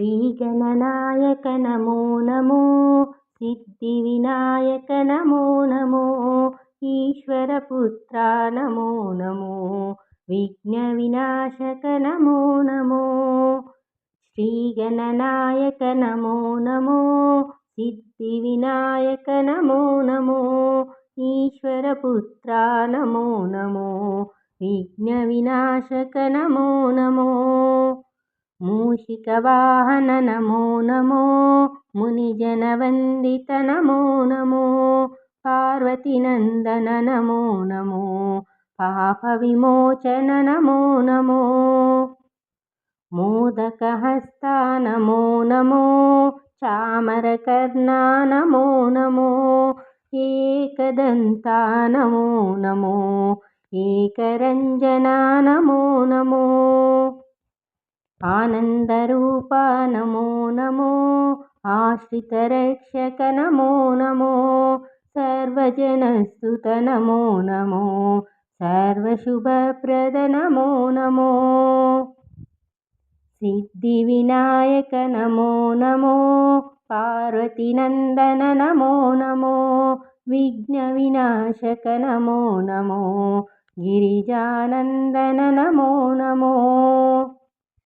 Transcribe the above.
శ్రీగణనాయక నమో నమో సిద్ధి వినాయక నమో నమో ఈశ్వరపుత్ర నమో నమో విఘ్న వినాశక నమో నమో శ్రీగణనాయక నమో నమో సిద్ధి వినాయక నమో నమో ఈశ్వరపుత్ర నమో నమో విఘ్న వినాశక నమో నమో మూషికవాహన నమో నమో మునిజనవందిత నమో నమో పార్వతీనందన నమో నమో పాప విమోచన నమో నమో మోదకహస్త నమో నమో చామరకర్ణ నమో నమో ఏకదంత నమో నమో ఏకరంజన నమో నమో आनन्दरूपा नमो नमो आश्रितरक्षक नमो नमो सर्वजनस्तुत नमो नमो सर्वशुभप्रद नमो नमो। सिद्धिविनायक नमो नमो पार्वतीनन्दन नमो नमो विघ्नविनाशक नमो नमो गिरिजानन्दन नमो नमो।